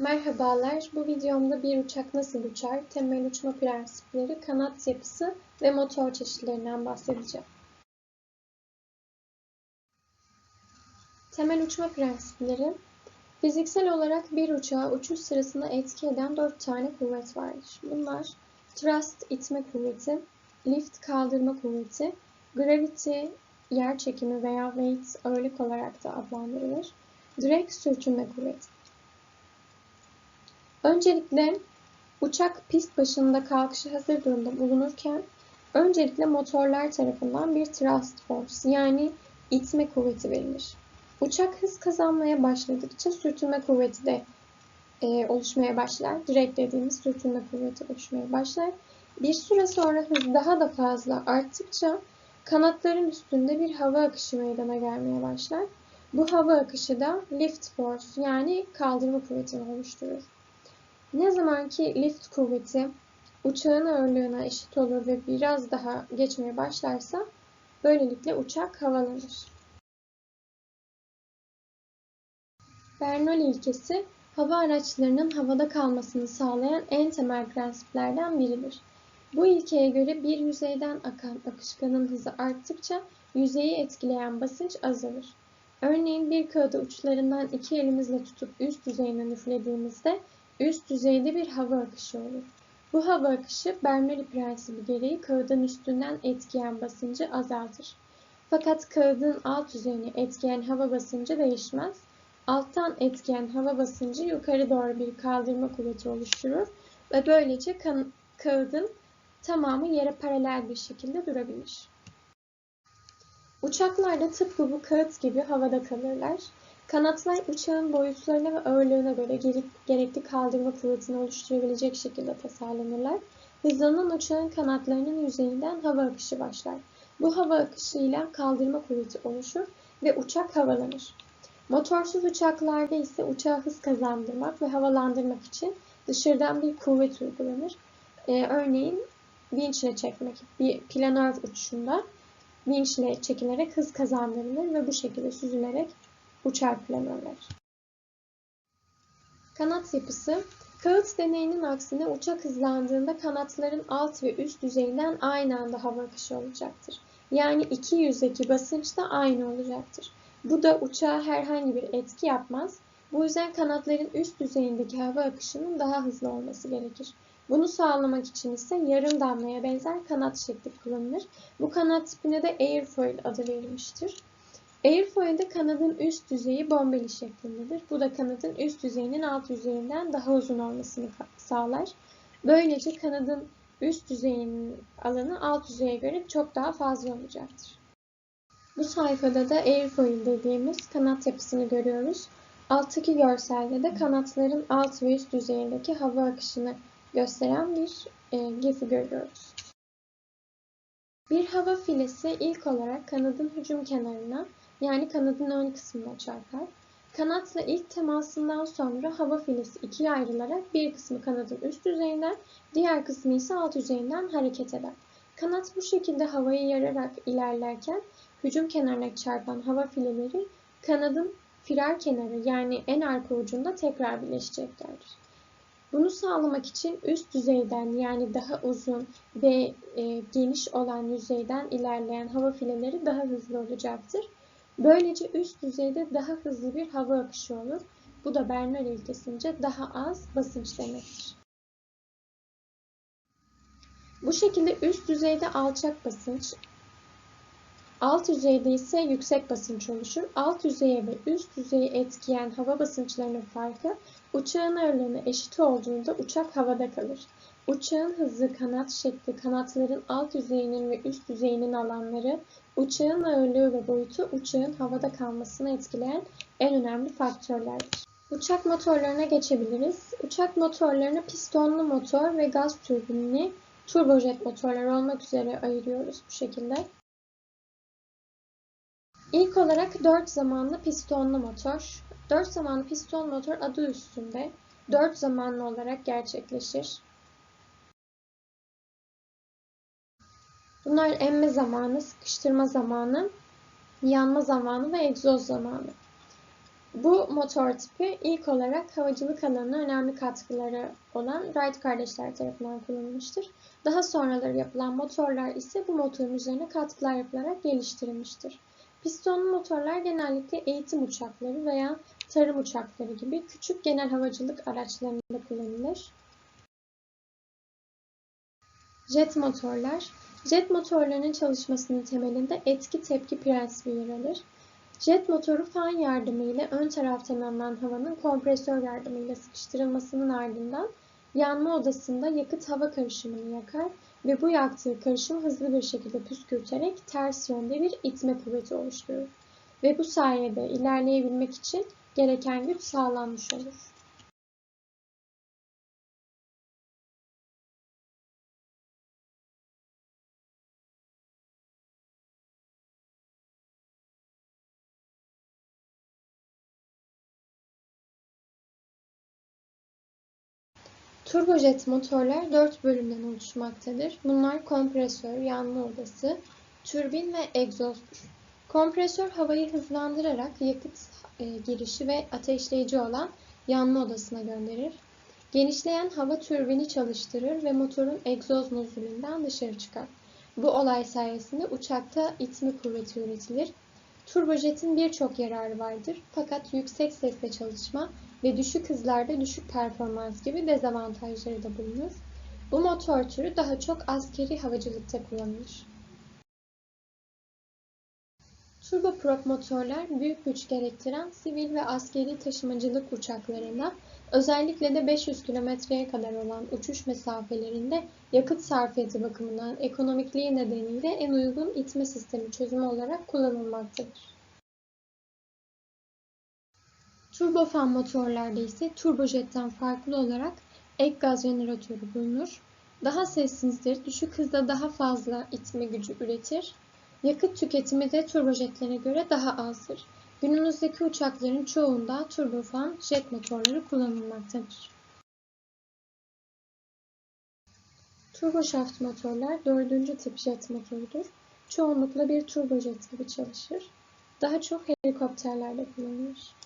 Merhabalar, bu videomda bir uçak nasıl uçar, temel uçma prensipleri, kanat yapısı ve motor çeşitlerinden bahsedeceğim. Temel uçma prensipleri, fiziksel olarak bir uçağa uçuş sırasında etki eden dört tane kuvvet vardır. Bunlar thrust itme kuvveti, lift kaldırma kuvveti, gravity yer çekimi veya weight ağırlık olarak da adlandırılır, drag sürtünme kuvveti. Öncelikle uçak pist başında kalkışa hazır durumda bulunurken öncelikle motorlar tarafından bir thrust force yani itme kuvveti verilir. Uçak hız kazanmaya başladıkça sürtünme kuvveti de e, oluşmaya başlar. Direkt dediğimiz sürtünme kuvveti oluşmaya başlar. Bir süre sonra hız daha da fazla arttıkça kanatların üstünde bir hava akışı meydana gelmeye başlar. Bu hava akışı da lift force yani kaldırma kuvvetini oluşturur. Ne zaman ki lift kuvveti uçağın ağırlığına eşit olur ve biraz daha geçmeye başlarsa böylelikle uçak havalanır. Bernoulli ilkesi hava araçlarının havada kalmasını sağlayan en temel prensiplerden biridir. Bu ilkeye göre bir yüzeyden akan akışkanın hızı arttıkça yüzeyi etkileyen basınç azalır. Örneğin bir kağıdı uçlarından iki elimizle tutup üst yüzeyine üflediğimizde üst düzeyde bir hava akışı olur. Bu hava akışı Bernoulli prensibi gereği kağıdın üstünden etkileyen basıncı azaltır. Fakat kağıdın alt yüzeyini etkileyen hava basıncı değişmez. Alttan etkileyen hava basıncı yukarı doğru bir kaldırma kuvveti oluşturur ve böylece kağıdın tamamı yere paralel bir şekilde durabilir. Uçaklar da tıpkı bu kağıt gibi havada kalırlar. Kanatlar uçağın boyutlarına ve ağırlığına göre gerekli kaldırma kuvvetini oluşturabilecek şekilde tasarlanırlar. Hızlanan uçağın kanatlarının yüzeyinden hava akışı başlar. Bu hava akışıyla kaldırma kuvveti oluşur ve uçak havalanır. Motorsuz uçaklarda ise uçağa hız kazandırmak ve havalandırmak için dışarıdan bir kuvvet uygulanır. Ee, örneğin vinçle çekmek. Bir planör uçuşunda vinçle çekilerek hız kazandırılır ve bu şekilde süzülerek uçar planörler. Kanat yapısı Kağıt deneyinin aksine uçak hızlandığında kanatların alt ve üst düzeyinden aynı anda hava akışı olacaktır. Yani iki yüzdeki basınç da aynı olacaktır. Bu da uçağa herhangi bir etki yapmaz. Bu yüzden kanatların üst düzeyindeki hava akışının daha hızlı olması gerekir. Bunu sağlamak için ise yarım damlaya benzer kanat şekli kullanılır. Bu kanat tipine de airfoil adı verilmiştir. Airfoil'de kanadın üst düzeyi bombeli şeklindedir. Bu da kanadın üst düzeyinin alt yüzeyinden daha uzun olmasını sağlar. Böylece kanadın üst düzeyinin alanı alt yüzeye göre çok daha fazla olacaktır. Bu sayfada da airfoil dediğimiz kanat yapısını görüyoruz. Alttaki görselde de kanatların alt ve üst düzeyindeki hava akışını gösteren bir e, GIF'i görüyoruz. Bir hava filesi ilk olarak kanadın hücum kenarına yani kanadın ön kısmına çarpar. Kanatla ilk temasından sonra hava filesi ikiye ayrılarak bir kısmı kanadın üst yüzeyinden, diğer kısmı ise alt yüzeyinden hareket eder. Kanat bu şekilde havayı yararak ilerlerken hücum kenarına çarpan hava fileleri kanadın firar kenarı yani en arka ucunda tekrar birleşeceklerdir. Bunu sağlamak için üst düzeyden yani daha uzun ve e, geniş olan yüzeyden ilerleyen hava fileleri daha hızlı olacaktır. Böylece üst düzeyde daha hızlı bir hava akışı olur. Bu da Bernoulli ilkesince daha az basınç demektir. Bu şekilde üst düzeyde alçak basınç, alt yüzeyde ise yüksek basınç oluşur. Alt yüzeye ve üst yüzeyi etkileyen hava basınçlarının farkı uçağın ağırlığına eşit olduğunda uçak havada kalır. Uçağın hızı, kanat şekli, kanatların alt yüzeyinin ve üst yüzeyinin alanları, uçağın ağırlığı ve boyutu uçağın havada kalmasını etkileyen en önemli faktörlerdir. Uçak motorlarına geçebiliriz. Uçak motorlarını pistonlu motor ve gaz türbinli turbojet motorlar olmak üzere ayırıyoruz bu şekilde. İlk olarak 4 zamanlı pistonlu motor. 4 zamanlı piston motor adı üstünde 4 zamanlı olarak gerçekleşir. Bunlar emme zamanı, sıkıştırma zamanı, yanma zamanı ve egzoz zamanı. Bu motor tipi ilk olarak havacılık alanına önemli katkıları olan Wright kardeşler tarafından kullanılmıştır. Daha sonraları yapılan motorlar ise bu motorun üzerine katkılar yapılarak geliştirilmiştir. Pistonlu motorlar genellikle eğitim uçakları veya tarım uçakları gibi küçük genel havacılık araçlarında kullanılır. Jet motorlar Jet motorlarının çalışmasının temelinde etki tepki prensibi yer alır. Jet motoru fan yardımıyla ön taraftan alınan havanın kompresör yardımıyla sıkıştırılmasının ardından yanma odasında yakıt hava karışımını yakar ve bu yaktığı karışım hızlı bir şekilde püskürterek ters yönde bir itme kuvveti oluşturur. Ve bu sayede ilerleyebilmek için gereken güç sağlanmış olur. Turbojet motorlar dört bölümden oluşmaktadır. Bunlar kompresör, yanma odası, türbin ve egzozdur. Kompresör havayı hızlandırarak yakıt e, girişi ve ateşleyici olan yanma odasına gönderir. Genişleyen hava türbini çalıştırır ve motorun egzoz nozülünden dışarı çıkar. Bu olay sayesinde uçakta itme kuvveti üretilir. Turbojetin birçok yararı vardır fakat yüksek sesle çalışma ve düşük hızlarda düşük performans gibi dezavantajları da bulunur. Bu motor türü daha çok askeri havacılıkta kullanılır. Turboprop motorlar büyük güç gerektiren sivil ve askeri taşımacılık uçaklarında özellikle de 500 kilometreye kadar olan uçuş mesafelerinde yakıt sarfiyatı bakımından ekonomikliği nedeniyle en uygun itme sistemi çözümü olarak kullanılmaktadır. Turbofan motorlarda ise turbojetten farklı olarak ek gaz jeneratörü bulunur. Daha sessizdir, düşük hızda daha fazla itme gücü üretir. Yakıt tüketimi de turbojetlere göre daha azdır. Günümüzdeki uçakların çoğunda turbofan jet motorları kullanılmaktadır. Turboşaft motorlar dördüncü tip jet motorudur. Çoğunlukla bir turbojet gibi çalışır. Daha çok helikopterlerde kullanılır.